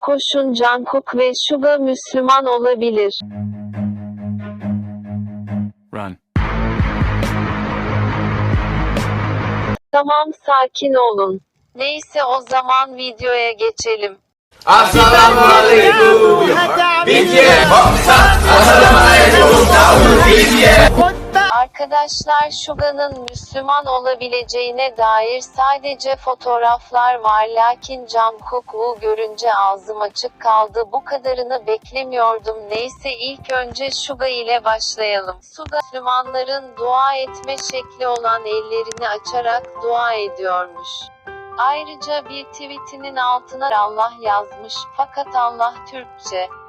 Koşun Jungkook ve Suga Müslüman olabilir. Run. Tamam sakin olun. Neyse o zaman videoya geçelim. Assalamualaikum. BTS. Assalamualaikum. BTS. Arkadaşlar Suga'nın Müslüman olabileceğine dair sadece fotoğraflar var lakin Jungkook'u görünce ağzım açık kaldı bu kadarını beklemiyordum neyse ilk önce Suga ile başlayalım. Suga Müslümanların dua etme şekli olan ellerini açarak dua ediyormuş. Ayrıca bir tweetinin altına Allah yazmış fakat Allah Türkçe.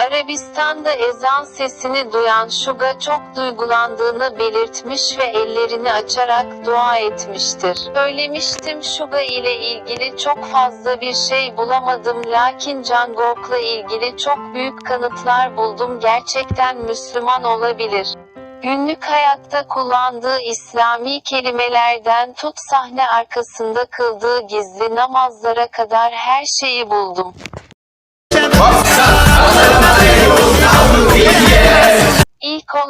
Arabistan'da ezan sesini duyan Suga çok duygulandığını belirtmiş ve ellerini açarak dua etmiştir. Söylemiştim Suga ile ilgili çok fazla bir şey bulamadım lakin Jungkook'la ilgili çok büyük kanıtlar buldum gerçekten Müslüman olabilir. Günlük hayatta kullandığı İslami kelimelerden tut sahne arkasında kıldığı gizli namazlara kadar her şeyi buldum.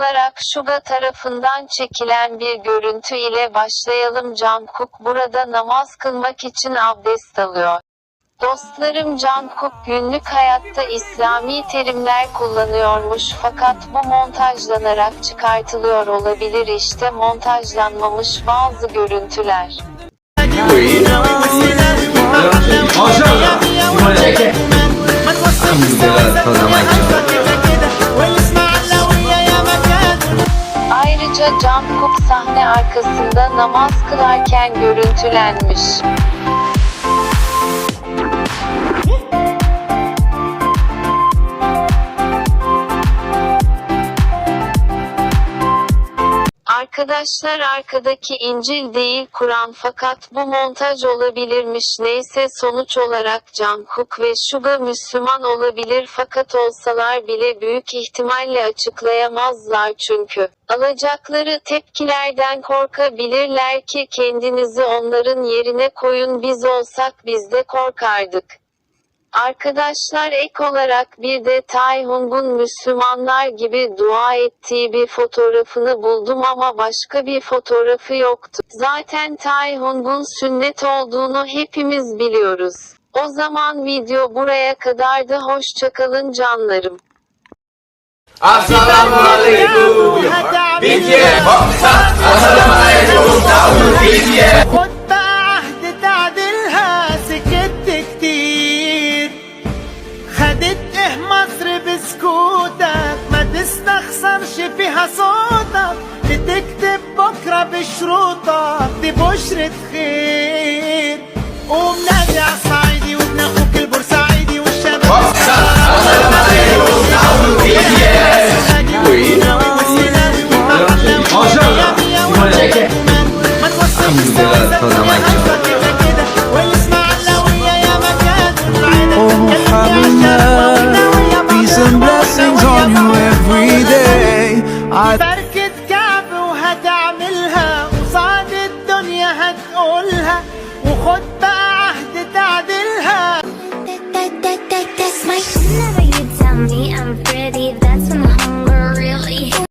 Olarak Suga tarafından çekilen bir görüntü ile başlayalım. Jungkook burada namaz kılmak için abdest alıyor. Dostlarım Jungkook günlük hayatta İslami terimler kullanıyormuş. Fakat bu montajlanarak çıkartılıyor olabilir. İşte montajlanmamış bazı görüntüler. Ayrıca Jungkook sahne arkasında namaz kılarken görüntülenmiş. Arkadaşlar arkadaki İncil değil Kur'an fakat bu montaj olabilirmiş neyse sonuç olarak Jungkook ve Suga Müslüman olabilir fakat olsalar bile büyük ihtimalle açıklayamazlar çünkü. Alacakları tepkilerden korkabilirler ki kendinizi onların yerine koyun biz olsak biz de korkardık. Arkadaşlar ek olarak bir de Tayhung'un Müslümanlar gibi dua ettiği bir fotoğrafını buldum ama başka bir fotoğrafı yoktu. Zaten Tayhung'un sünnet olduğunu hepimiz biliyoruz. O zaman video buraya kadardı hoşçakalın canlarım. Assalamualaikum. BTS. Assalamualaikum. صوتك بتكتب بكرة بشروطك دي بشرة خير. قوم نادي على Bye.